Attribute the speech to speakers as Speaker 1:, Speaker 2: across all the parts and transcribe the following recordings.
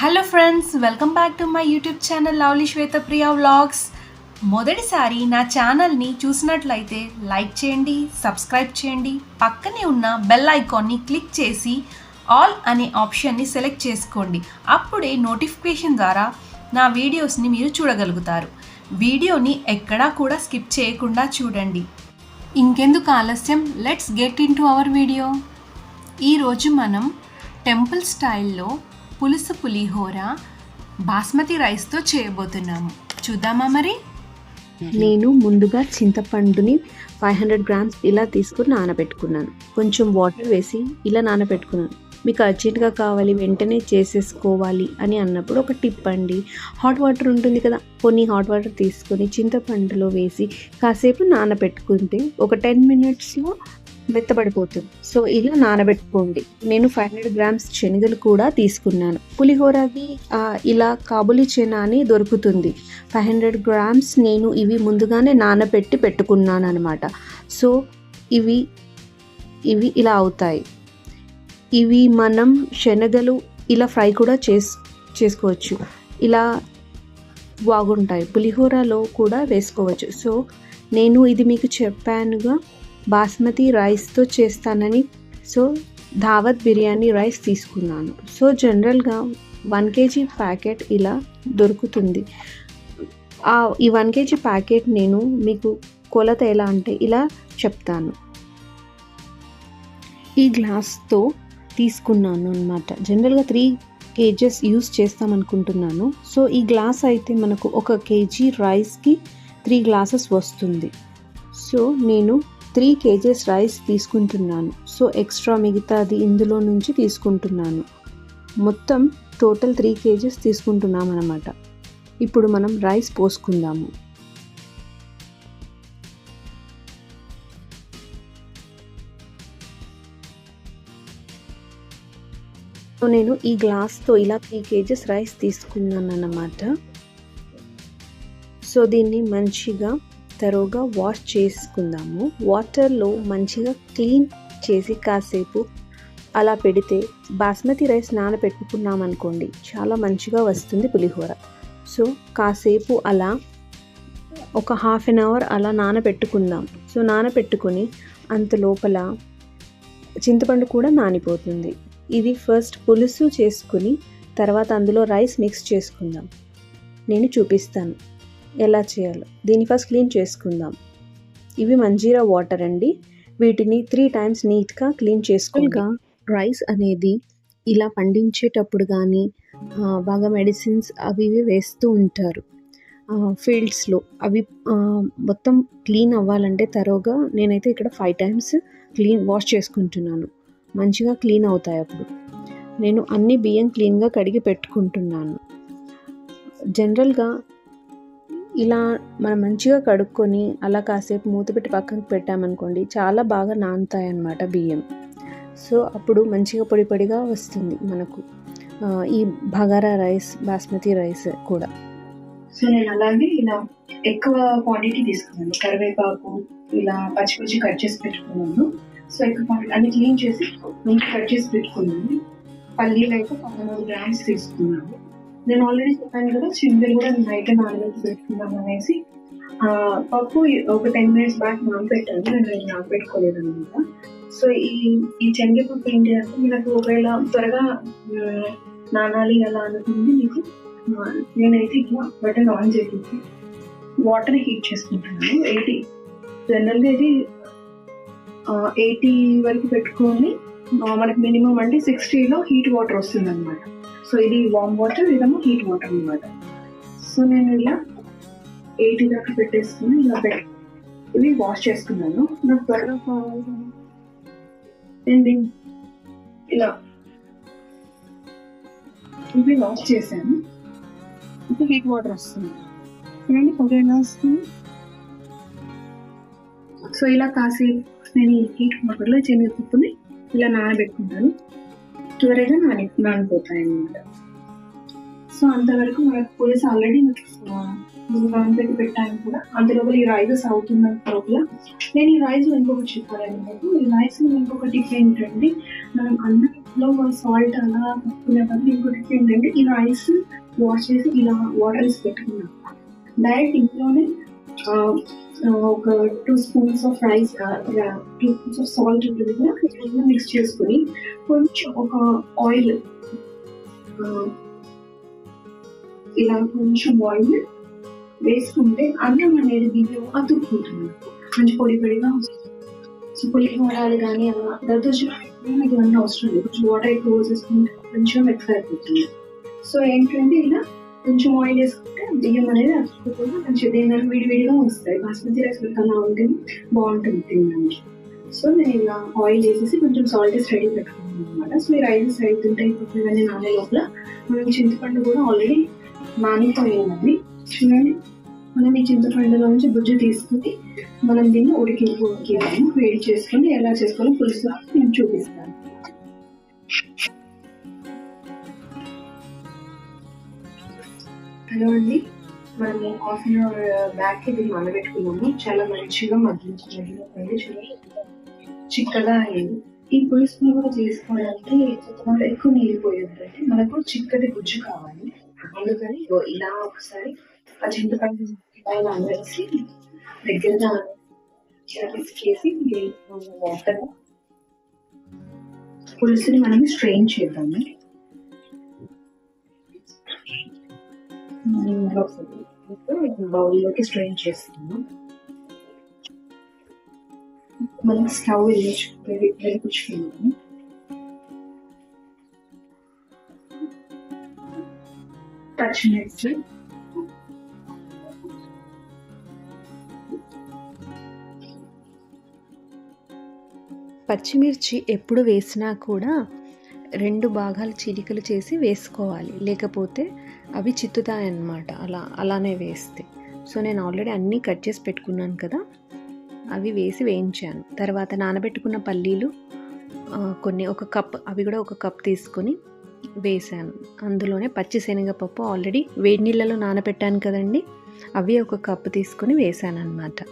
Speaker 1: Hello friends welcome back to my YouTube channel lovely Swethapriya vlogs మొదటిసారి నా ఛానల్ని చూసినట్లయితే లైక్ చేయండి సబ్స్క్రైబ్ చేయండి. పక్కనే ఉన్న బెల్ ఐకాన్ని క్లిక్ చేసి ఆల్ అనే ఆప్షన్ని సెలెక్ట్ చేసుకోండి. అప్పుడే నోటిఫికేషన్ ద్వారా నా వీడియోస్ని మీరు చూడగలుగుతారు. వీడియోని ఎక్కడా కూడా స్కిప్ చేయకుండా చూడండి. ఇంకెందుకు ఆలస్యం? Let's get in to our video ఈరోజు మనం టెంపుల్ స్టైల్లో పులుసు పులిహోర బాస్మతి రైస్తో చేయబోతున్నాము. చూద్దామా మరి?
Speaker 2: నేను ముందుగా చింతపండుని ఫైవ్ హండ్రెడ్ గ్రామ్స్ ఇలా తీసుకుని నానబెట్టుకున్నాను. కొంచెం వాటర్ వేసి ఇలా నానబెట్టుకున్నాను. మీకు అర్జెంట్గా కావాలి వెంటనే చేసేసుకోవాలి అని అన్నప్పుడు ఒక టిప్ అండి. హాట్ వాటర్ ఉంటుంది కదా కొన్ని హాట్ వాటర్ తీసుకొని చింతపండులో వేసి కాసేపు నానబెట్టుకుంటే ఒక టెన్ మినిట్స్లో మెత్తబడిపోతుంది. సో ఇలా నానబెట్టుకోండి. నేను ఫైవ్ హండ్రెడ్ గ్రామ్స్ శనగలు కూడా తీసుకున్నాను. పులిహోరకి ఇలా కాబులి చెనా అని దొరుకుతుంది. ఫైవ్ హండ్రెడ్ గ్రామ్స్ నేను ఇవి ముందుగానే నానబెట్టి పెట్టుకున్నాను అనమాట సో ఇవి ఇవి ఇలా అవుతాయి. ఇవి మనం శనగలు ఇలా ఫ్రై కూడా చేస్ చేసుకోవచ్చు. ఇలా బాగుంటాయి పులిహోరలో కూడా వేసుకోవచ్చు. సో నేను ఇది మీకు చెప్పానుగా బాస్మతి రైస్తో చేస్తానని. సో దావత్ బిర్యానీ రైస్ తీసుకున్నాను. సో జనరల్గా వన్ కేజీ ప్యాకెట్ ఇలా దొరుకుతుంది. ఈ వన్ కేజీ ప్యాకెట్ నేను మీకు కొలత ఎలా అంటే ఇలా చెప్తాను. ఈ గ్లాస్తో తీసుకున్నాను అనమాట జనరల్గా త్రీ కేజెస్ యూస్ చేస్తాం అనుకుంటున్నాను. సో ఈ గ్లాస్ అయితే మనకు ఒక కేజీ రైస్కి త్రీ గ్లాసెస్ వస్తుంది. సో నేను త్రీ కేజెస్ రైస్ తీసుకుంటున్నాను. సో ఎక్స్ట్రా మిగతాది ఇందులో నుంచి తీసుకుంటున్నాను. మొత్తం టోటల్ త్రీ కేజెస్ తీసుకుంటున్నాం అనమాట ఇప్పుడు మనం రైస్ పోసుకుందాము. సో నేను ఈ గ్లాస్తో ఇలా త్రీ కేజెస్ రైస్ తీసుకున్నాను అన్నమాట సో దీన్ని మంచిగా తరువుగా వాష్ చేసుకుందాము. వాటర్లో మంచిగా క్లీన్ చేసి కాసేపు అలా పెడితే బాస్మతి రైస్ నానబెట్టుకున్నాం అనుకోండి చాలా మంచిగా వస్తుంది పులిహోర. సో కాసేపు అలా ఒక హాఫ్ అన్ అవర్ అలా నానబెట్టుకుందాం. సో నానబెట్టుకొని అంత లోపల చింతపండు కూడా నానిపోతుంది. ఇది ఫస్ట్ పులుసు చేసుకుని తర్వాత అందులో రైస్ మిక్స్ చేసుకుందాం. నేను చూపిస్తాను. ఎలా చేయాలో. దీన్ని ఫస్ట్ క్లీన్ చేసుకుందాం. ఇవి మంజీరా వాటర్ అండి. వీటిని త్రీ టైమ్స్ నీట్గా క్లీన్ చేసుకోగా రైస్ అనేది ఇలా పండించేటప్పుడు కానీ బాగా మెడిసిన్స్ అవి ఇవి వేస్తూ ఉంటారు. ఫీల్డ్స్లో అవి మొత్తం క్లీన్ అవ్వాలంటే తరోగా నేనైతే ఇక్కడ ఫైవ్ టైమ్స్ క్లీన్ వాష్ చేసుకుంటున్నాను. మంచిగా క్లీన్ అవుతాయి అప్పుడు. నేను అన్ని బియ్యం క్లీన్గా కడిగి పెట్టుకుంటున్నాను. జనరల్గా ఇలా మనం మంచిగా కడుక్కొని అలా కాసేపు మూత పెట్టి పక్కకు పెట్టామనుకోండి చాలా బాగా నానుతాయి అన్నమాట బియ్యం. సో అప్పుడు మంచిగా పొడి పొడిగా వస్తుంది మనకు. ఈ బగారా రైస్ బాస్మతి రైస్ కూడా.
Speaker 3: సో నేను అలాగే ఇలా ఎక్కువ క్వాంటిటీ తీసుకున్నాను. కరివేపాకు ఇలా పచ్చి పచ్చి కట్ చేసి పెట్టుకున్నాను. సో ఎక్కువ క్వాంటిటీ అన్ని క్లీన్ చేసి ముందు కట్ చేసి పెట్టుకున్నాను. పల్లీలు అయితే పంతొమ్మిది గ్రామ్స్ తీసుకున్నాను. నేను ఆల్రెడీ చెప్పాను కదా చింతలు కూడా నైట్ నానబెట్టి పెట్టుకున్నాను అనేసి. పప్పు ఒక టెన్ మినిట్స్ బ్యాక్ నానబెట్టాను నేను అది నానబెట్టుకోలేదు అనమాట సో ఈ ఈ శనగపప్పు ఏంటి అంటే మనకు ఒకవేళ త్వరగా నానాలి అలా అనుకుంది మీకు నేనైతే ఇట్లా బటన్ ఆన్ చేసేసి వాటర్ హీట్ చేసుకుంటాను. ఎయిటీ జనరల్గా ఇది ఎయిటీ వరకు పెట్టుకొని మనకి మినిమం అంటే సిక్స్టీలో హీట్ వాటర్ వస్తుంది అనమాట సో ఇది వామ్ వాటర్ ఇదేమో హీట్ వాటర్ అనమాట సో నేను ఇలా ఎయిటీ దాకా పెట్టేసుకుని ఇలా పెట్ ఇవి వాష్ చేసుకున్నాను. నాకు త్వరగా కావాలి నేను దీన్ని ఇలా ఇవి వాష్ చేశాను. ఇప్పుడు హీట్ వాటర్ వస్తుంది. చూడండి పొగ ఎలా వస్తుంది? సో ఇలా కాసేపు నేను హీట్ వాటర్లో శనగపప్పుని ఇలా నానబెట్టుకుంటాను. త్వరగా నాని నానిపోతాయి అన్నమాట సో అంతవరకు మనకు పులుసు ఆల్రెడీ ముందు నానబెట్టి పెట్టాను కూడా. అంతలోపల ఈ రైస్ అవుతున్న లోపల నేను ఈ రైస్ ఇంకొకటి చెప్పాలని మీకు ఈ రైస్ ఇంకొక టిప్ ఏంటంటే మనం అన్నంలో సాల్ట్ అలా కలుపుకునే బదులు ఇంకోటి ఏంటంటే ఈ రైస్ వాష్ చేసి ఇలా వాటర్ వేసి పెట్టుకున్నాం. డైరెక్ట్ ఇంట్లోనే ఒక two spoons of rice two spoons of salt ఉంటుంది కదా ఇట్లా మిక్స్ చేసుకుని కొంచెం ఒక ఆయిల్ ఇలా కొంచెం ఆయిల్ వేసుకుంటే అన్నం అనేది బియ్యం అతుక్కుంటుంది. మంచి పొడి పొడిగా వస్తుంది. సో పులికి కానీ అలా దద్దోజనం ఇవన్నీ అవసరం లేదు. కొంచెం వాటర్ ఎక్కువ పోసేసుకుంటే కొంచెం ఎక్కువ అయిపోతుంది. సో ఏంటంటే ఇలా కొంచెం ఆయిల్ వేసుకుంటే బియ్యం అనేది అతుక్కోకుండా మంచిగా దేని విడివిడిగా వస్తాయి. బాస్మతి రైస్ కన్నా ఉంటే బాగుంటుంది తినడానికి. సో నేను ఇలా ఆయిల్ వేసేసి కొంచెం సాల్ట్ వేసి రెడీ పెట్టుకున్నాను అనమాట సో ఈ రైస్ అవుతుంటాయి ఇప్పుడు ఇవన్నీ నానే లోపల. మనం చింతపండు కూడా ఆల్రెడీ నానిపోయింది చూడండి. మనం ఈ చింతపండులో నుంచి బుజ్జు తీసుకుని మనం దీన్ని ఉడికి ఉడికి వేడి చేసుకొని ఎలా చేసుకోవాలో పులుసు నేను చూపిస్తాను. హలో అండి. మనము హాఫ్ అన్ అవర్ బ్యాక్ ఇది నానబెట్టుకున్నాము చాలా మంచిగా మగ్గించి జరిగిపోయింది చూడండి చిక్కగా అయ్యింది ఈ పులుసును కూడా చేసుకోవడానికి చింతపండు ఎక్కువ నీళ్ళు పోయొద్దండి. మనకు చిక్కటి గుజ్జు కావాలి. అందుకని ఇలా ఒకసారి ఆ చింతపండు ఇలా వేసి దగ్గరగా చేసి వాటర్ పులుసుని మనం స్ట్రెయిన్ చేద్దాము. బౌల్లోకి స్ట్రెయిన్ చేస్తున్నాం మనం స్టవ్ వెలిగించు పచ్చిమిర్చి
Speaker 2: పచ్చిమిర్చి ఎప్పుడు వేసినా కూడా రెండు భాగాలు చిలికలు చేసి వేసుకోవాలి. లేకపోతే అవి చిత్తుతాయన్నమాట. అలా అలానే వేస్తే. సో నేను ఆల్రెడీ అన్నీ కట్ చేసి పెట్టుకున్నాను కదా. అవి వేసి వేయించాను. తర్వాత నానబెట్టుకున్న పల్లీలు కొన్ని ఒక కప్ అవి కూడా ఒక కప్ తీసుకొని వేసాను. అందులోనే పచ్చి శనగపప్పు ఆల్రెడీ వేడి నీళ్ళలో నానబెట్టాను కదండి. అవి ఒక కప్ తీసుకొని వేసాను అనమాట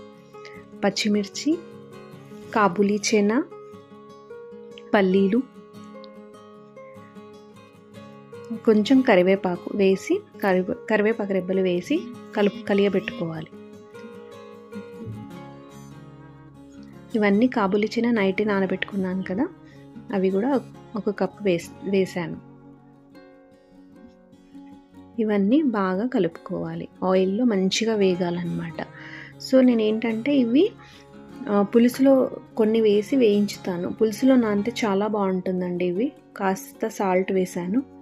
Speaker 2: పచ్చిమిర్చి కాబులీ చెన పల్లీలు కొంచెం కరివేపాకు వేసి కరివే కరివేపాకు రెబ్బలు వేసి కలుపు కలియబెట్టుకోవాలి. ఇవన్నీ కాబులిచిన నైట్ నానబెట్టుకున్నాను కదా అవి కూడా ఒక కప్పు వేస్ వేసాను. ఇవన్నీ బాగా కలుపుకోవాలి. ఆయిల్లో మంచిగా వేగాలన్నమాట. సో నేను ఏంటంటే ఇవి పులుసులో కొన్ని వేసి వేయించుతాను. పులుసులో నానితే చాలా బాగుంటుందండి ఇవి. కాస్త సాల్ట్ వేసాను.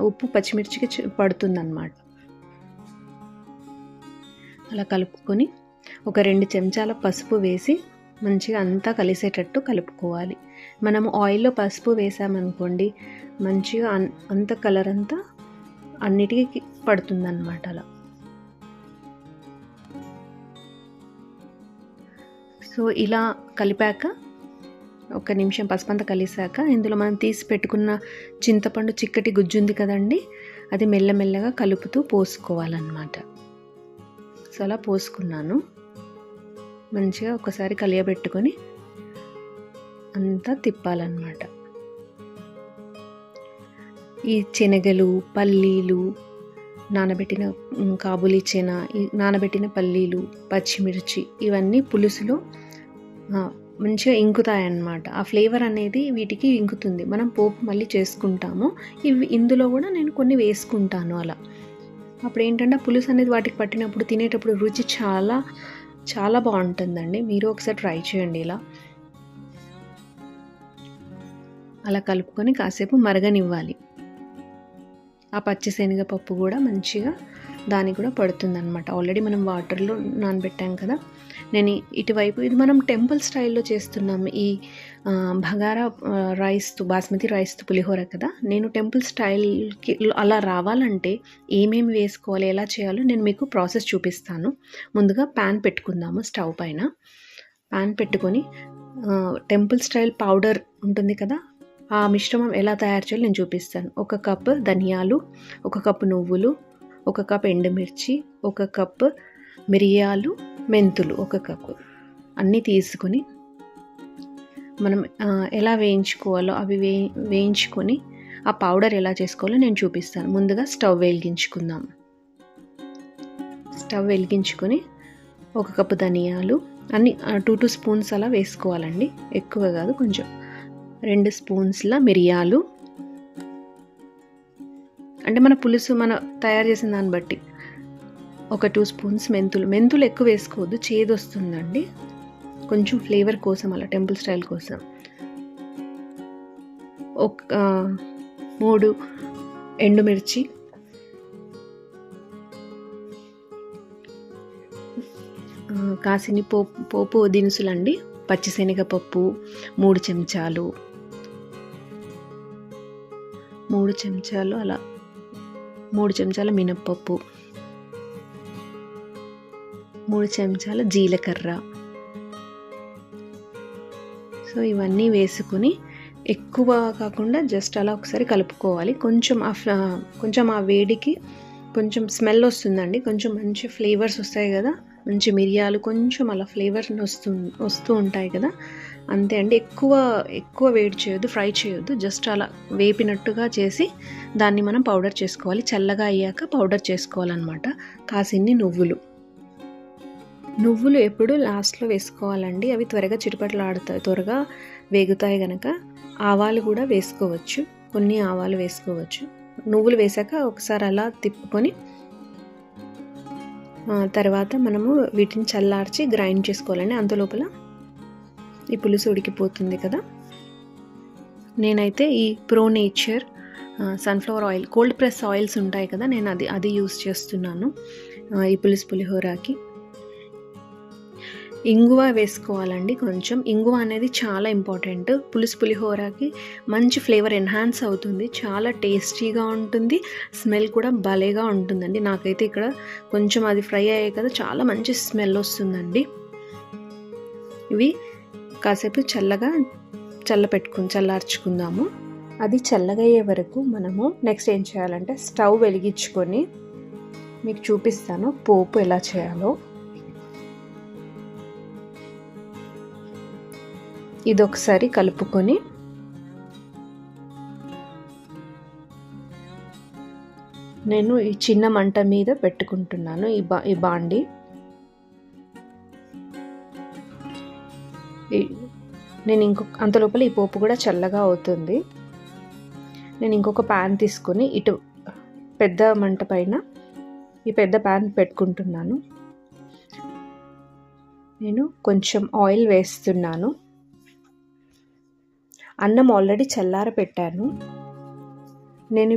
Speaker 2: ఉప్పు పచ్చిమిర్చికి పడుతుందన్నమాట. అలా కలుపుకొని ఒక రెండు చెంచాల పసుపు వేసి మంచిగా అంతా కలిసేటట్టు కలుపుకోవాలి. మనము ఆయిల్లో పసుపు వేసామనుకోండి మంచిగా అన్- అంత కలర్ అంతా అన్నిటికీ పడుతుందన్నమాట అలా. సో ఇలా కలిపాక ఒక నిమిషం పసుపంత కలిసాక ఇందులో మనం తీసి పెట్టుకున్న చింతపండు చిక్కటి గుజ్జు ఉంది కదండి అది మెల్లమెల్లగా కలుపుతూ పోసుకోవాలన్నమాట. సో అలా పోసుకున్నాను. మంచిగా ఒకసారి కలియబెట్టుకొని అంతా తిప్పాలన్నమాట. ఈ శనగలు పల్లీలు నానబెట్టిన కాబులి కాబూలీ చెన ఈ నానబెట్టిన పల్లీలు పచ్చిమిర్చి ఇవన్నీ పులుసులో మంచిగా ఇంకుతాయన్నమాట. ఆ ఫ్లేవర్ అనేది వీటికి ఇంకుతుంది. మనం పోపు మళ్ళీ చేసుకుంటాము. ఇవి ఇందులో కూడా నేను కొన్ని వేసుకుంటాను అలా. అప్పుడు ఏంటంటే పులుసు అనేది వాటికి పట్టినప్పుడు తినేటప్పుడు రుచి చాలా చాలా బాగుంటుందండి. మీరు ఒకసారి ట్రై చేయండి ఇలా. అలా కలుపుకొని కాసేపు మరగనివ్వాలి. ఆ పచ్చి పప్పు కూడా మంచిగా దానికి కూడా పడుతుందన్నమాట. ఆల్రెడీ మనం వాటర్లో నానబెట్టాం కదా. నేను ఇటువైపు ఇది మనం టెంపుల్ స్టైల్లో చేస్తున్నాం. ఈ బగారా రైస్ రైస్తో బాస్మతి రైస్తో పులిహోర కదా. నేను టెంపుల్ స్టైల్కి అలా రావాలంటే ఏమేమి వేసుకోవాలి ఎలా చేయాలో నేను మీకు ప్రాసెస్ చూపిస్తాను. ముందుగా ప్యాన్ పెట్టుకుందాము స్టవ్ పైన. ప్యాన్ పెట్టుకొని టెంపుల్ స్టైల్ పౌడర్ ఉంటుంది కదా ఆ మిశ్రమం ఎలా తయారు చేయాలో నేను చూపిస్తాను. ఒక కప్ ధనియాలు ఒక కప్ నువ్వులు ఒక కప్ ఎండుమిర్చి ఒక కప్ మిరియాలు మెంతులు ఒక కప్పు. అన్నీ తీసుకొని మనం ఎలా వేయించుకోవాలో అవి వే వేయించుకొని ఆ పౌడర్ ఎలా చేసుకోవాలో నేను చూపిస్తాను. ముందుగా స్టవ్ వెలిగించుకుందాం. స్టవ్ వెలిగించుకొని ఒక కప్పు ధనియాలు అన్ని టూ టూ స్పూన్స్ అలా వేసుకోవాలండి. ఎక్కువ కాదు కొంచెం. రెండు స్పూన్స్ల మిరియాలు. అంటే మన పులుసు మన తయారు చేసిన దాన్ని బట్టి ఒక టూ స్పూన్స్ మెంతులు. మెంతులు ఎక్కువ వేసుకోవద్దు చేదు వస్తుందండి. కొంచెం ఫ్లేవర్ కోసం అలా టెంపుల్ స్టైల్ కోసం. ఒక మూడు ఎండుమిర్చి. ఆ, కాసిని పోపు పోపు దినుసులండి. పచ్చిశనగపప్పు మూడు చెంచాలు. మూడు చెంచాలు అలా. మూడు చెంచాల మినప్పప్పు. మూడు చెంచాల జీలకర్ర. సో ఇవన్నీ వేసుకుని ఎక్కువ కాకుండా జస్ట్ అలా ఒకసారి కలుపుకోవాలి. కొంచెం ఆ కొంచెం ఆ వేడికి కొంచెం స్మెల్ వస్తుందండి. కొంచెం మంచి ఫ్లేవర్స్ వస్తాయి కదా. మంచి మిరియాలు కొంచెం అలా ఫ్లేవర్స్ వస్తూ వస్తూ ఉంటాయి కదా. అంతే అండి. ఎక్కువ ఎక్కువ వేడి చేయొద్దు ఫ్రై చేయొద్దు. జస్ట్ అలా వేపినట్టుగా చేసి దాన్ని మనం పౌడర్ చేసుకోవాలి. చల్లగా అయ్యాక పౌడర్ చేసుకోవాలన్నమాట. కాసిన్ని నువ్వులు. నువ్వులు ఎప్పుడు లాస్ట్లో వేసుకోవాలండి. అవి త్వరగా చిరుపట్లు త్వరగా వేగుతాయి కనుక ఆవాలు కూడా వేసుకోవచ్చు. కొన్ని ఆవాలు వేసుకోవచ్చు. నువ్వులు వేసాక ఒకసారి అలా తిప్పుకొని తర్వాత మనము వీటిని చల్లార్చి గ్రైండ్ చేసుకోవాలండి. అంతలోపల ఈ పులుసు ఉడికిపోతుంది కదా. నేనైతే ఈ pro nature sunflower oil cold press oils ఉంటాయి కదా నేను అది అది యూస్ చేస్తున్నాను. ఈ పులుసు పులిహోరాకి. ఇంగువ వేసుకోవాలండి కొంచెం. ఇంగువ అనేది చాలా ఇంపార్టెంట్. పులుసు పులిహోరకి మంచి ఫ్లేవర్ ఎన్హాన్స్ అవుతుంది. చాలా టేస్టీగా ఉంటుంది. స్మెల్ కూడా భలేగా ఉంటుందండి. నాకైతే ఇక్కడ కొంచెం అది ఫ్రై అయ్యాయి కదా చాలా మంచి స్మెల్ వస్తుందండి. ఇవి కాసేపు చల్లగా చల్ల పెట్టుకుని చల్లార్చుకుందాము. అది చల్లగయ్యే వరకు మనము నెక్స్ట్ ఏం చేయాలంటే స్టవ్ వెలిగించుకొని మీకు చూపిస్తాను పోపు ఎలా చేయాలో. ఇది ఒకసారి కలుపుకొని నేను ఈ చిన్న మంట మీద పెట్టుకుంటున్నాను ఈ బా ఈ బాండి. ఈ- నేను ఇంకొక అంత లోపల ఈ పోపు కూడా చల్లగా అవుతుంది. నేను ఇంకొక ప్యాన్ తీసుకొని ఇటు పెద్ద మంట పైన ఈ పెద్ద ప్యాన్ పెట్టుకుంటున్నాను. నేను కొంచెం ఆయిల్ వేస్తున్నాను. అన్నం ఆల్రెడీ చల్లార పెట్టాను. నేను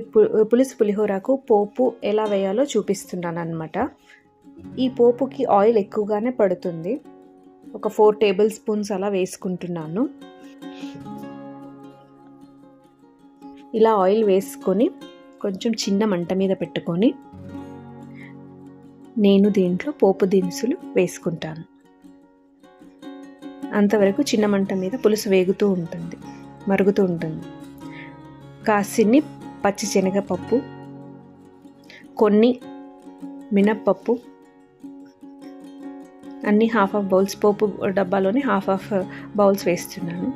Speaker 2: పులుసు పులిహోరకు పోపు ఎలా వేయాలో చూపిస్తున్నాను అనమాట ఈ పోపుకి ఆయిల్ ఎక్కువగానే పడుతుంది. ఒక ఫోర్ టేబుల్ స్పూన్స్ అలా వేసుకుంటున్నాను. ఇలా ఆయిల్ వేసుకొని కొంచెం చిన్న మంట మీద పెట్టుకొని నేను దీంట్లో పోపు దినుసులు వేసుకుంటాను. అంతవరకు చిన్న మంట మీద పులుసు వేగుతూ ఉంటుంది. మరుగుతూ ఉంటుంది. కాసిన్ని పచ్చి శనగపప్పు కొన్ని మినప్పప్పు అన్ని హాఫ్ హాఫ్ బౌల్స్ పోపు డబ్బాలోని హాఫ్ హాఫ్ బౌల్స్ వేస్తున్నాను.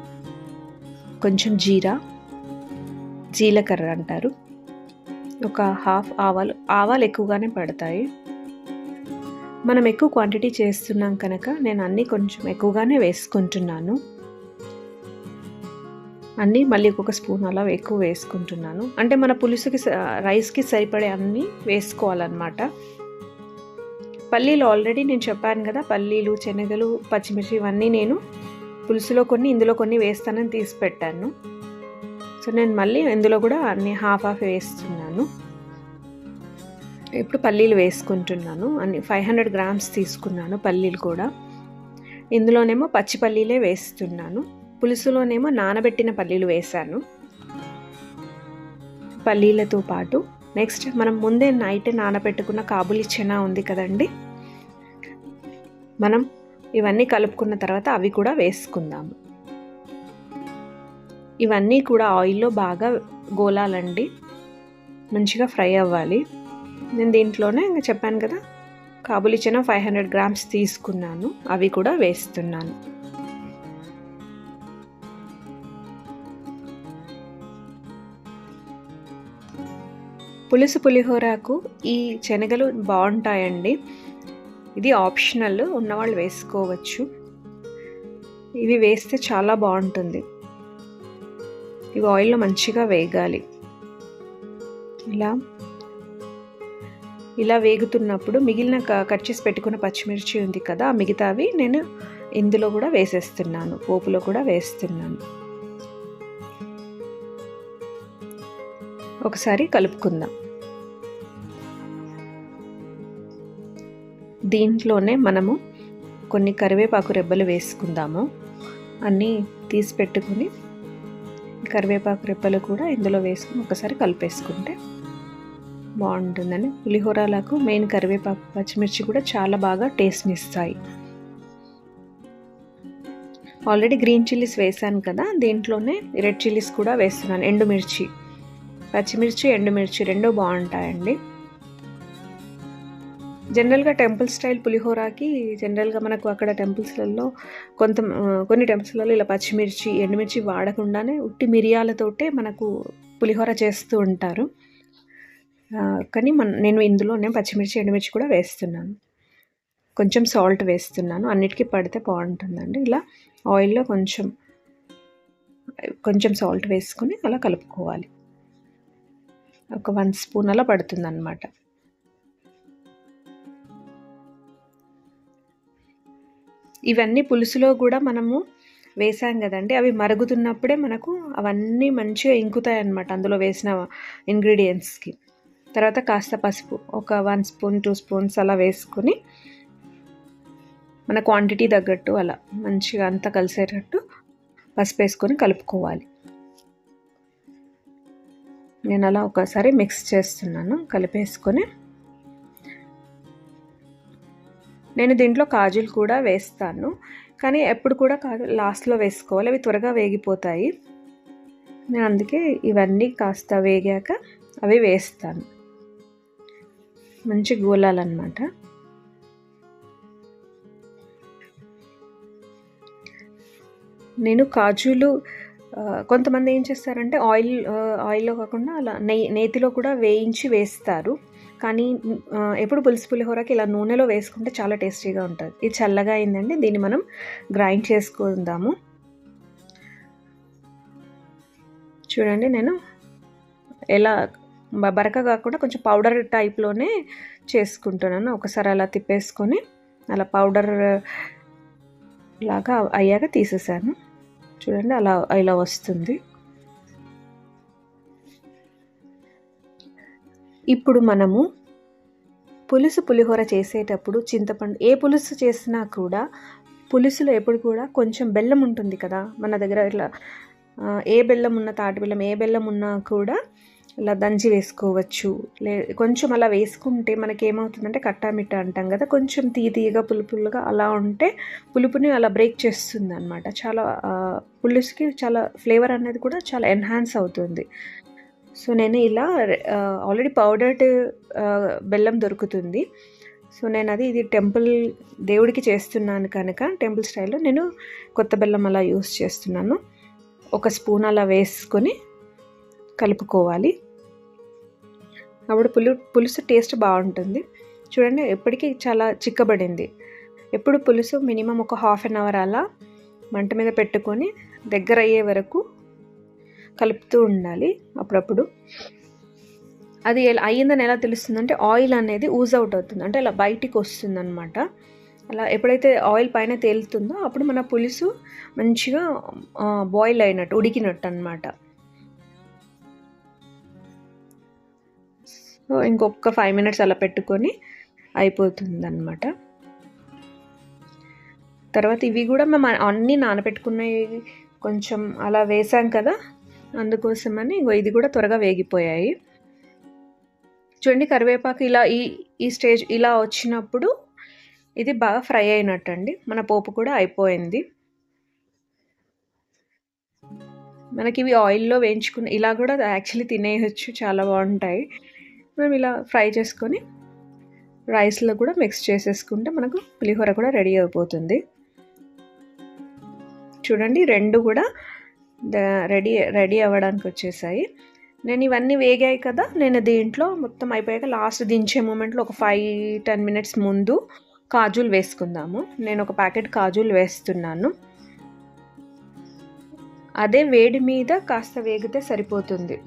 Speaker 2: కొంచెం జీరా జీలకర్ర అంటారు. ఒక హాఫ్ ఆవాలు ఆవాలు ఎక్కువగానే పడతాయి. మనం ఎక్కువ క్వాంటిటీ చేస్తున్నాం కనుక నేను అన్నీ కొంచెం ఎక్కువగానే వేసుకుంటున్నాను. అన్నీ మళ్ళీ ఒక స్పూన్ అలా ఎక్కువ వేసుకుంటున్నాను. అంటే మన పులుసుకి స- రైస్కి సరిపడే అన్నీ వేసుకోవాలన్నమాట. పల్లీలు ఆల్రెడీ నేను చెప్పాను కదా పల్లీలు శనగలు పచ్చిమిర్చి ఇవన్నీ నేను పులుసులో కొన్ని ఇందులో కొన్ని వేస్తానని తీసి పెట్టాను. సో నేను మళ్ళీ ఇందులో కూడా అన్ని హాఫ్ హాఫ్ వేస్తున్నాను. ఇప్పుడు పల్లీలు వేసుకుంటున్నాను. అన్ని ఫైవ్ హండ్రెడ్ గ్రామ్స్ తీసుకున్నాను పల్లీలు కూడా. ఇందులోనేమో పచ్చి పల్లీలే వేస్తున్నాను. పులుసులోనేమో నానబెట్టిన పల్లీలు వేశాను. పల్లీలతో పాటు నెక్స్ట్ మనం ముందే నైట్ నానబెట్టుకున్న కాబులి చెనా ఉంది కదండి. మనం ఇవన్నీ కలుపుకున్న తర్వాత అవి కూడా వేసుకుందాము. ఇవన్నీ కూడా ఆయిల్లో బాగా గోలాలండి. మంచిగా ఫ్రై అవ్వాలి. నేను దీంట్లోనే ఇంకా చెప్పాను కదా kabuli chana five hundred grams తీసుకున్నాను. అవి కూడా వేస్తున్నాను. పులుసు పులిహోరకు ఈ శనగలు బాగుంటాయండి. ఇది ఆప్షనల్ ఉన్నవాళ్ళు వేసుకోవచ్చు. ఇవి వేస్తే చాలా బాగుంటుంది. ఇవి ఆయిల్లో మంచిగా వేగాలి. ఇలా. ఇలా వేగుతున్నప్పుడు మిగిలిన క- కట్ చేసి పెట్టుకున్న పచ్చిమిర్చి ఉంది కదా మిగతావి నేను ఇందులో కూడా వేసేస్తున్నాను పోపులో కూడా వేస్తున్నాను. ఒకసారి కలుపుకుందాం. దీంట్లోనే మనము కొన్ని కరివేపాకు రెబ్బలు వేసుకుందాము. అన్నీ తీసి పెట్టుకుని కరివేపాకు రెబ్బలు కూడా ఇందులో వేసుకుని ఒకసారి కలిపేసుకుంటే బాగుంటుందని. పులిహోరాలకు మెయిన్ కరివేపాకు పచ్చిమిర్చి కూడా చాలా బాగా టేస్ట్ని ఇస్తాయి. ఆల్రెడీ గ్రీన్ చిల్లీస్ వేసాను కదా దీంట్లోనే రెడ్ చిల్లీస్ కూడా వేస్తున్నాను. ఎండుమిర్చి. పచ్చిమిర్చి ఎండుమిర్చి రెండు బాగుంటాయండి. జనరల్గా టెంపుల్ స్టైల్ పులిహోరాకి జనరల్గా మనకు అక్కడ టెంపుల్స్లలో కొంత కొన్ని టెంపుల్స్లలో ఇలా పచ్చిమిర్చి ఎండుమిర్చి వాడకుండానే ఉట్టి మిరియాలతోటే మనకు పులిహోర చేస్తూ ఉంటారు. కానీ మన నేను ఇందులోనే పచ్చిమిర్చి ఎండుమిర్చి కూడా వేస్తున్నాను. కొంచెం సాల్ట్ వేస్తున్నాను. అన్నిటికీ పడితే బాగుంటుందండి. ఇలా ఆయిల్లో కొంచెం కొంచెం సాల్ట్ వేసుకొని అలా కలుపుకోవాలి. ఒక వన్ స్పూన్ అలా పడుతుంది అనమాట ఇవన్నీ పులుసులో కూడా మనము వేసాం కదండి అవి మరుగుతున్నప్పుడే మనకు అవన్నీ మంచిగా ఇంకుతాయి అన్నమాట అందులో వేసిన ఇంగ్రీడియంట్స్కి. తర్వాత కాస్త పసుపు ఒక వన్ స్పూన్ టూ స్పూన్స్ అలా వేసుకొని మన క్వాంటిటీ తగ్గట్టు అలా మంచిగా అంతా కలిసేటట్టు పసుపు వేసుకొని కలుపుకోవాలి. నేను అలా ఒకసారి మిక్స్ చేస్తున్నాను కలిపేసుకొని. నేను దీంట్లో కాజులు కూడా వేస్తాను కానీ ఎప్పుడు కూడా కాదు లాస్ట్లో వేసుకోవాలి అవి త్వరగా వేగిపోతాయి. నేను అందుకే ఇవన్నీ కాస్త వేగాక అవి వేస్తాను. మంచి గోలాలన్నమాట. నేను కాజులు కొంతమంది ఏం చేస్తారంటే ఆయిల్ ఆయిల్లో కాకుండా అలా నెయ్యి నేతిలో కూడా వేయించి వేస్తారు. కానీ ఎప్పుడు పులుసు పులిహోరకి ఇలా నూనెలో వేసుకుంటే చాలా టేస్టీగా ఉంటుంది. ఇది చల్లగా అయిందండి దీన్ని మనం గ్రైండ్ చేసుకుందాము. చూడండి నేను ఎలా బరక కాకుండా కొంచెం పౌడర్ టైప్లోనే చేసుకుంటున్నాను. ఒకసారి అలా తిప్పేసుకొని అలా పౌడర్ లాగా అయ్యాక తీసేసాను. చూడండి అలా ఇలా వస్తుంది. ఇప్పుడు మనము పులుసు పులిహోర చేసేటప్పుడు చింతపండు ఏ పులుసు చేసినా కూడా పులుసులో ఎప్పుడు కూడా కొంచెం బెల్లం ఉంటుంది కదా మన దగ్గర ఇట్లా ఏ బెల్లం ఉన్న తాటి బెల్లం ఏ బెల్లం ఉన్నా కూడా ఇలా దంచి వేసుకోవచ్చు. లే కొంచెం అలా వేసుకుంటే మనకి ఏమవుతుందంటే కట్టామిట్ట అంటాం కదా కొంచెం తీయ తీయగా పులుపులుగా అలా ఉంటే పులుపుని అలా బ్రేక్ చేస్తుంది అనమాట చాలా పులుసుకి చాలా ఫ్లేవర్ అనేది కూడా చాలా ఎన్హాన్స్ అవుతుంది. సో నేను ఇలా ఆల్రెడీ పౌడర్డ్ బెల్లం దొరుకుతుంది. సో నేను అది ఇది టెంపుల్ దేవుడికి చేస్తున్నాను కనుక టెంపుల్ స్టైల్లో నేను కొత్త బెల్లం అలా యూస్ చేస్తున్నాను. ఒక స్పూన్ అలా వేసుకొని కలుపుకోవాలి. అప్పుడు పులు పులుసు టేస్ట్ బాగుంటుంది. చూడండి ఎప్పటికీ చాలా చిక్కబడింది. ఎప్పుడు పులుసు మినిమం ఒక హాఫ్ అన్ అవర్ అలా మంట మీద పెట్టుకొని దగ్గర అయ్యే వరకు కలుపుతూ ఉండాలి అప్పుడప్పుడు. అది ఎలా అయ్యిందని ఎలా తెలుస్తుందంటే ఆయిల్ అనేది ఊజ్ అవుట్ అవుతుంది. అంటే అలా బయటికి వస్తుంది అనమాట అలా ఎప్పుడైతే ఆయిల్ పైన తేలుతుందో అప్పుడు మన పులుసు మంచిగా బాయిల్ అయినట్టు ఉడికినట్టు అనమాట ఇంకొక ఫైవ్ మినిట్స్ అలా పెట్టుకొని అయిపోతుందన్నమాట. తర్వాత ఇవి కూడా మేము అన్నీ నానబెట్టుకున్నవి కొంచెం అలా వేసాం కదా అందుకోసమని ఇది కూడా త్వరగా వేగిపోయాయి. చూడండి కరివేపాకు ఇలా ఈ ఈ స్టేజ్ ఇలా వచ్చినప్పుడు ఇది బాగా ఫ్రై అయినట్టు అండి మన పోపు కూడా అయిపోయింది. మనకి ఇవి ఆయిల్లో వేయించుకుని ఇలా కూడా యాక్చువల్లీ తినేయచ్చు చాలా బాగుంటాయి. మనం ఇలా ఫ్రై చేసుకొని రైస్లో కూడా మిక్స్ చేసేసుకుంటే మనకు పులిహోర కూడా రెడీ అయిపోతుంది. చూడండి రెండు కూడా రెడీ రెడీ అవ్వడానికి వచ్చేసాయి. నేను ఇవన్నీ వేగాయి కదా నేను దీంట్లో మొత్తం అయిపోయాక లాస్ట్ దించే మూమెంట్లో ఒక ఫైవ్ టెన్ మినిట్స్ ముందు కాజులు వేసుకుందాము. నేను ఒక ప్యాకెట్ కాజులు వేస్తున్నాను. అదే వేడి మీద కాస్త వేగితే సరిపోతుంది.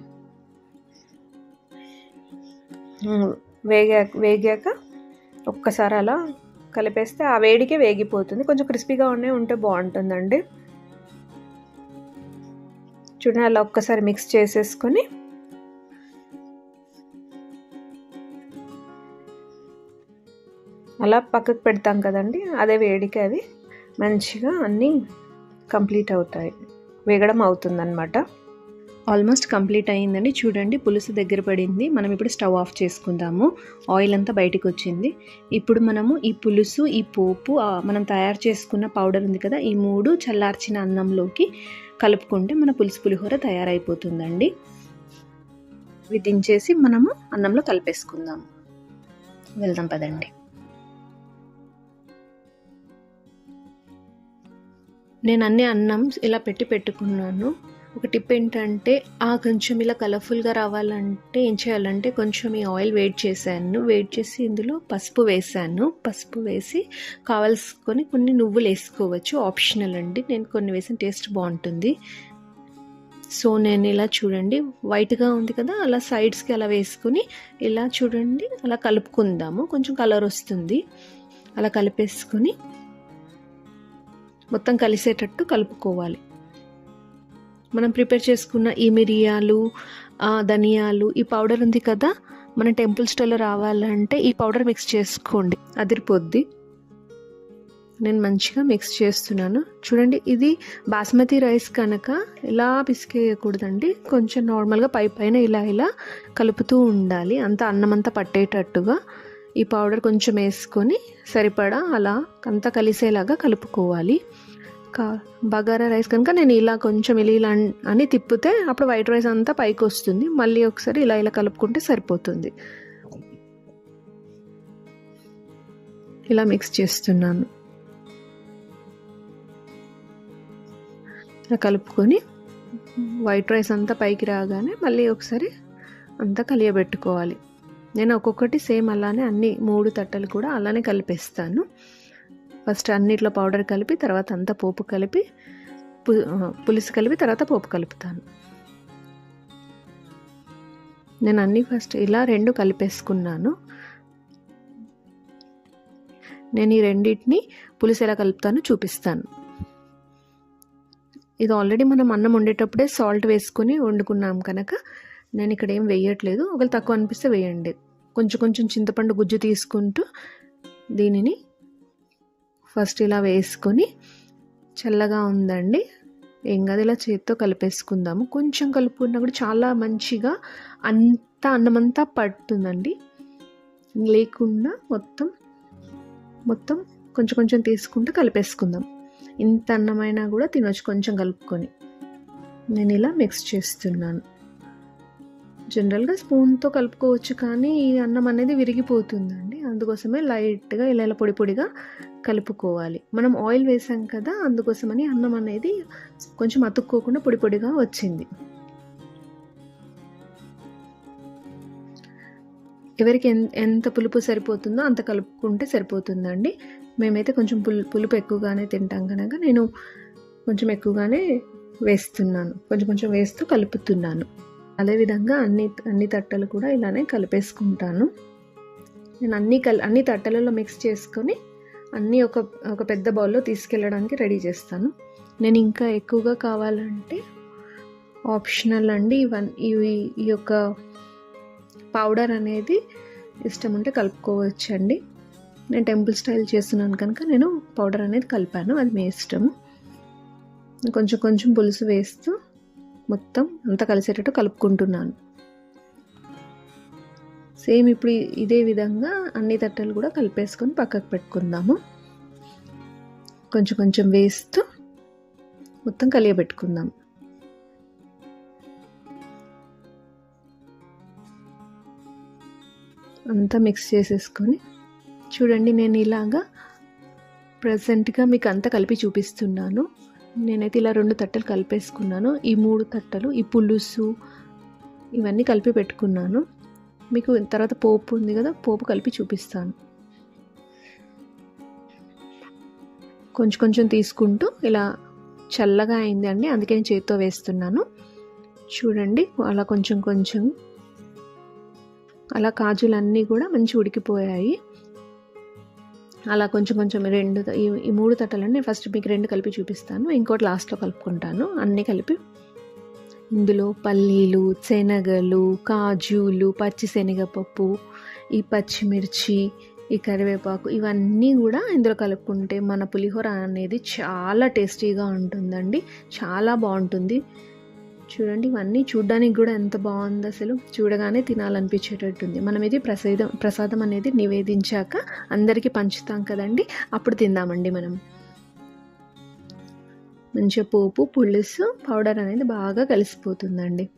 Speaker 2: వేగాక వేగా వేగాక ఒక్కసారి అలా కలిపేస్తే ఆ వేడికే వేగిపోతుంది. కొంచెం క్రిస్పీగా ఉండే ఉంటే బాగుంటుందండి. చూడండి అలా ఒక్కసారి మిక్స్ చేసేసుకొని అలా పక్కకు పెడతాం కదండి అదే వేడికి అవి మంచిగా అన్నీ కంప్లీట్ అవుతాయి. వేగడం అవుతుందన్నమాట. ఆల్మోస్ట్ కంప్లీట్ అయ్యిందండి. చూడండి పులుసు దగ్గర పడింది. మనం ఇప్పుడు స్టవ్ ఆఫ్ చేసుకుందాము. ఆయిల్ అంతా బయటకు వచ్చింది. ఇప్పుడు మనము ఈ పులుసు ఈ పోపు మనం తయారు చేసుకున్న పౌడర్ ఉంది కదా ఈ మూడు చల్లార్చిన అన్నంలోకి కలుపుకుంటే మన పులుసు పులిహోర తయారైపోతుందండి. ఇవి దించేసి మనము అన్నంలో కలిపేసుకుందాం వెళ్దాం పదండి. నేను అన్ని అన్నం ఇలా పెట్టి పెట్టుకున్నాను. ఒక టిప్ ఏంటంటే ఆ కొంచెం ఇలా కలర్ఫుల్గా రావాలంటే ఏం చేయాలంటే కొంచెం ఈ ఆయిల్ వేడి చేశాను. వేడి చేసి ఇందులో పసుపు వేసాను పసుపు వేసి కావాల్సుకొని కొన్ని నువ్వులు వేసుకోవచ్చు. ఆప్షనల్ అండి. నేను కొన్ని వేసిన టేస్ట్ బాగుంటుంది. సో నేను ఇలా చూడండి. వైట్గా ఉంది కదా అలా సైడ్స్కి అలా వేసుకుని ఇలా చూడండి. అలా కలుపుకుందాము. కొంచెం కలర్ వస్తుంది. అలా కలిపేసుకొని మొత్తం కలిసేటట్టు కలుపుకోవాలి. మనం ప్రిపేర్ చేసుకున్న ఈ మిరియాలు ధనియాలు ఈ పౌడర్ ఉంది కదా మన టెంపుల్ స్టైల్లో రావాలంటే ఈ పౌడర్ మిక్స్ చేసుకోండి. అదిరిపోద్ది. నేను మంచిగా మిక్స్ చేస్తున్నాను. చూడండి ఇది బాస్మతి రైస్ కనుక ఇలా పిసికేయకూడదండి. కొంచెం నార్మల్గా పై పైన ఇలా ఇలా కలుపుతూ ఉండాలి. అంత అన్నం అంతా పట్టేటట్టుగా ఈ పౌడర్ కొంచెం వేసుకొని సరిపడా అలా అంతా కలిసేలాగా కలుపుకోవాలి. కా బగారా రైస్ కనుక నేను ఇలా కొంచెం ఇలా ఇలా అని తిప్పితే అప్పుడు వైట్ రైస్ అంతా పైకి వస్తుంది. మళ్ళీ ఒకసారి ఇలా ఇలా కలుపుకుంటే సరిపోతుంది. ఇలా మిక్స్ చేస్తున్నాను. ఇలా కలుపుకొని వైట్ రైస్ అంతా పైకి రాగానే మళ్ళీ ఒకసారి అంతా కలియబెట్టుకోవాలి. నేను ఒక్కొక్కటి సేమ్ అలానే అన్ని మూడు తట్టలు కూడా అలానే కలిపేస్తాను. ఫస్ట్ అన్నిట్లో పౌడర్ కలిపి తర్వాత అంతా పోపు కలిపి పులుసు కలిపి తర్వాత పోపు కలుపుతాను. నేను అన్నీ ఫస్ట్ ఇలా రెండు కలిపేసుకున్నాను. నేను ఈ రెండింటిని పులుసు ఎలా కలుపుతానో చూపిస్తాను. ఇది ఆల్రెడీ మనం అన్నం వండేటప్పుడే సాల్ట్ వేసుకుని వండుకున్నాం కనుక నేను ఇక్కడ ఏం వేయట్లేదు. ఒకవేళ తక్కువ అనిపిస్తే వేయండి. కొంచెం కొంచెం చింతపండు గుజ్జు తీసుకుంటూ దీనిని ఫస్ట్ ఇలా వేసుకొని చల్లగా ఉందండి. ఏం కాదు ఇలా చేతితో కలిపేసుకుందాము. కొంచెం కలుపుకున్నా కూడా చాలా మంచిగా అంత అన్నమంతా పడుతుందండి. లేకుండా మొత్తం మొత్తం కొంచెం కొంచెం తీసుకుంటూ కలిపేసుకుందాం. ఇంత అన్నమైనా కూడా తినొచ్చు కొంచెం కలుపుకొని. నేను ఇలా మిక్స్ చేస్తున్నాను. జనరల్గా స్పూన్తో కలుపుకోవచ్చు కానీ ఈ అన్నం అనేది విరిగిపోతుందండి. అందుకోసమే లైట్గా ఇలా ఇలా పొడి పొడిగా కలుపుకోవాలి. మనం ఆయిల్ వేసాం కదా అందుకోసమని అన్నం అనేది కొంచెం అతుక్కోకుండా పొడి పొడిగా వచ్చింది. ఎవరికి ఎంత పులుపు సరిపోతుందో అంత కలుపుకుంటే సరిపోతుందండి. మేమైతే కొంచెం పులు పులుపు ఎక్కువగానే తింటాం కనుక నేను కొంచెం ఎక్కువగానే వేస్తున్నాను. కొంచెం కొంచెం వేస్తూ కలుపుతున్నాను. అదేవిధంగా అన్ని అన్ని తట్టలు కూడా ఇలానే కలిపేసుకుంటాను. నేను అన్ని కల్ అన్ని తట్టలలో మిక్స్ చేసుకొని అన్నీ ఒక ఒక పెద్ద బౌల్లో తీసుకెళ్ళడానికి రెడీ చేస్తాను. నేను ఇంకా ఎక్కువగా కావాలంటే ఆప్షనల్ అండి ఇవన్నీ ఇవి ఈ యొక్క పౌడర్ అనేది ఇష్టం ఉంటే కలుపుకోవచ్చండి. నేను టెంపుల్ స్టైల్ చేస్తున్నాను కనుక నేను పౌడర్ అనేది కలిపాను అది మీ ఇష్టం. కొంచెం కొంచెం పులుసు వేస్తూ మొత్తం అంతా కలిసేటట్టు కలుపుకుంటున్నాను. సేమ్ ఇప్పుడు ఇదే విధంగా అన్ని తట్టలు కూడా కలిపేసుకొని పక్కకు పెట్టుకుందాము. కొంచెం కొంచెం వేస్తూ మొత్తం కలియబెట్టుకుందాం. అంతా మిక్స్ చేసేసుకొని చూడండి నేను ఇలాగా ప్రజెంట్గా మీకు అంతా కలిపి చూపిస్తున్నాను. నేనైతే ఇలా రెండు తట్టలు కలిపేసుకున్నాను. ఈ మూడు తట్టలు ఈ పులుసు ఇవన్నీ కలిపి పెట్టుకున్నాను. మీకు తర్వాత పోపు ఉంది కదా పోపు కలిపి చూపిస్తాను. కొంచెం కొంచెం తీసుకుంటూ ఇలా చల్లగా అయింది అండి అందుకే నేను చేతితో వేస్తున్నాను. చూడండి అలా కొంచెం కొంచెం అలా కాజులన్నీ కూడా మంచి ఉడికిపోయాయి. అలా కొంచెం కొంచెం రెండు ఈ మూడు మూడు నేను ఫస్ట్ మీకు రెండు కలిపి చూపిస్తాను. ఇంకోటి లాస్ట్లో కలుపుకుంటాను. అన్నీ కలిపి ఇందులో పల్లీలు శనగలు కాజులు పచ్చి శనగపప్పు ఈ పచ్చిమిర్చి ఈ కరివేపాకు ఇవన్నీ కూడా ఇందులో కలుపుకుంటే మన పులిహోర అనేది చాలా టేస్టీగా ఉంటుందండి. చాలా బాగుంటుంది. చూడండి ఇవన్నీ చూడడానికి కూడా ఎంత బాగుంది అసలు. చూడగానే తినాలనిపించేటట్టుంది. మనం ఇది ప్రసాదం ప్రసాదం అనేది నివేదించాక అందరికీ పంచుతాం కదండి. అప్పుడు తిందామండి మనం. మంచిగా పోపు పులుసు పౌడర్ అనేది బాగా కలిసిపోతుందండి.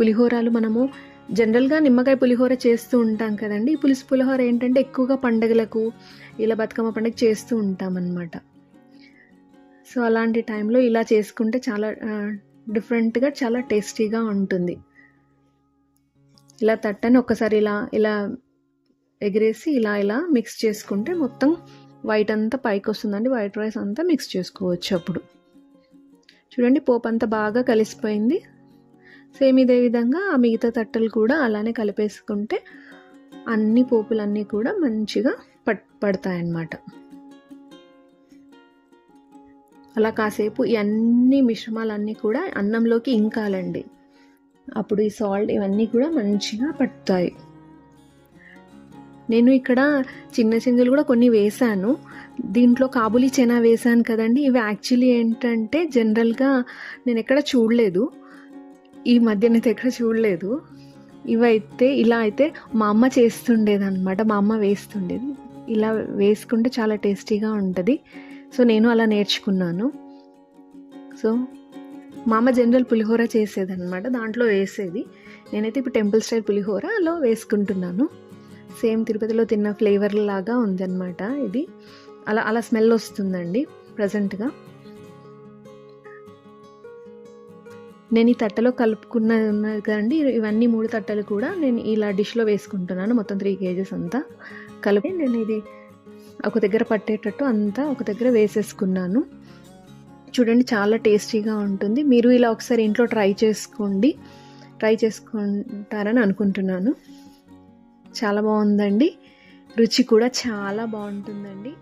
Speaker 2: పులిహోరాలు మనము జనరల్గా నిమ్మకాయ పులిహోర చేస్తూ ఉంటాం కదండి. ఈ పులుసు పులిహోర ఏంటంటే ఎక్కువగా పండగలకు ఇలా బతుకమ్మ పండుగ చేస్తూ ఉంటాం అన్నమాట సో అలాంటి టైంలో ఇలా చేసుకుంటే చాలా డిఫరెంట్గా చాలా టేస్టీగా ఉంటుంది. ఇలా తట్టని ఒక్కసారి ఇలా ఇలా ఎగిరేసి ఇలా ఇలా మిక్స్ చేసుకుంటే మొత్తం వైట్ అంతా పైకి వస్తుందండి. వైట్ రైస్ అంతా మిక్స్ చేసుకోవచ్చు అప్పుడు. చూడండి పోపు అంతా బాగా కలిసిపోయింది. సేమ్ ఇదే విధంగా ఆ మిగతా తట్టలు కూడా అలానే కలిపేసుకుంటే అన్ని పోపులన్నీ కూడా మంచిగా పట్ పడతాయన్నమాట. అలా కాసేపు ఈ అన్ని మిశ్రమాలన్నీ కూడా అన్నంలోకి ఇంకాలండి. అప్పుడు ఈ సాల్ట్ ఇవన్నీ కూడా మంచిగా పడతాయి. నేను ఇక్కడ చిన్న చింజలు కూడా కొన్ని వేశాను. దీంట్లో కాబులి చెనా వేశాను కదండి. ఇవి యాక్చువల్లీ ఏంటంటే జనరల్గా నేను ఎక్కడ చూడలేదు. ఈ మధ్య నేను ఎక్కడ చూడలేదు. ఇవైతే ఇలా అయితే మా అమ్మ చేస్తుండేది అనమాట మా అమ్మ వేస్తుండేది. ఇలా వేసుకుంటే చాలా టేస్టీగా ఉంటుంది. సో నేను అలా నేర్చుకున్నాను. సో మా అమ్మ జనరల్ పులిహోర చేసేది అనమాట దాంట్లో వేసేది. నేనైతే ఇప్పుడు టెంపుల్ స్టైల్ పులిహోరలో వేసుకుంటున్నాను. సేమ్ తిరుపతిలో తిన్న ఫ్లేవర్ లాగా ఉందన్నమాట ఇది. అలా అలా స్మెల్ వస్తుందండి ప్రజెంట్గా నేను ఈ తట్టలో కలుపుకున్న ఉన్నది కదండి ఇవన్నీ మూడు తట్టలు కూడా నేను ఇలా డిష్లో వేసుకుంటున్నాను మొత్తం త్రీ కేజెస్ అంతా. కలిపి నేను ఇది ఒక దగ్గర పట్టేటట్టు అంతా ఒక దగ్గర వేసేసుకున్నాను. చూడండి చాలా టేస్టీగా ఉంటుంది. మీరు ఇలా ఒకసారి ఇంట్లో ట్రై చేసుకోండి. ట్రై చేసుకుంటారని అనుకుంటున్నాను. చాలా బాగుందండి. రుచి కూడా చాలా బాగుంటుందండి.